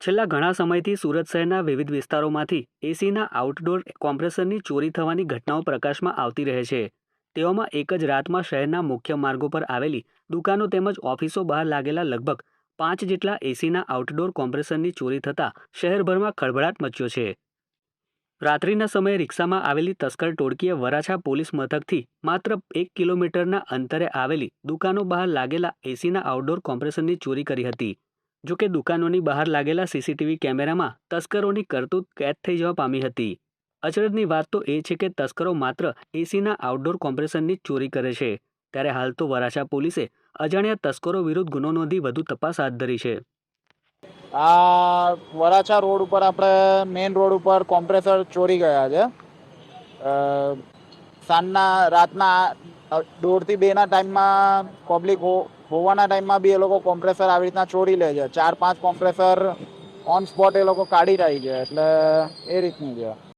છેલ્લા ઘણા સમયથી સુરત શહેરના વિવિધ વિસ્તારોમાંથી એસીના આઉટડોર કોમ્પ્રેસરની ચોરી થવાની ઘટનાઓ પ્રકાશમાં આવતી રહે છે. તેઓમાં એક જ રાતમાં શહેરના મુખ્ય માર્ગો પર આવેલી દુકાનો તેમજ ઓફિસો બહાર લાગેલા લગભગ પાંચ જેટલા એસીના આઉટડોર કોમ્પ્રેસરની ચોરી થતાં શહેરભરમાં ખળભળાટ મચ્યો છે. રાત્રિના સમયે રિક્ષામાં આવેલી તસ્કર ટોળકીએ વરાછા પોલીસ મથકથી માત્ર એક કિલોમીટરના અંતરે આવેલી દુકાનો બહાર લાગેલા એસીના આઉટડોર કોમ્પ્રેસરની ચોરી કરી હતી. જોકે દુકાનોની બહાર લાગેલા સીસીટીવી કેમેરામાં તસ્કરોની કરતૂત કેદ થઈ જવા પામી હતી. અચરજની વાત તો એ છે કે તસ્કરો માત્ર એસીના આઉટડોર કોમ્પ્રેસરની જ ચોરી કરે છે. ત્યારે હાલ તો વરાછા પોલીસે અજાણ્યા તસ્કરો વિરુદ્ધ ગુનો નોંધી વધુ તપાસ હાથ ધરી છે. આ વરાછા રોડ ઉપર આપણે મેઇન રોડ ઉપર કોમ્પ્રેસર ચોરી ગયા છે. સાંજના, રાતના દોઢથી બેના ટાઈમમાં પબ્લિક હોવાના ટાઈમમાં બી એ લોકો કોમ્પ્રેસર આવી રીતના ચોરી લે છે. ચાર પાંચ કોમ્પ્રેસર ઓન સ્પોટ એ લોકો કાઢી રહી છે. એટલે એ રીતનું છે.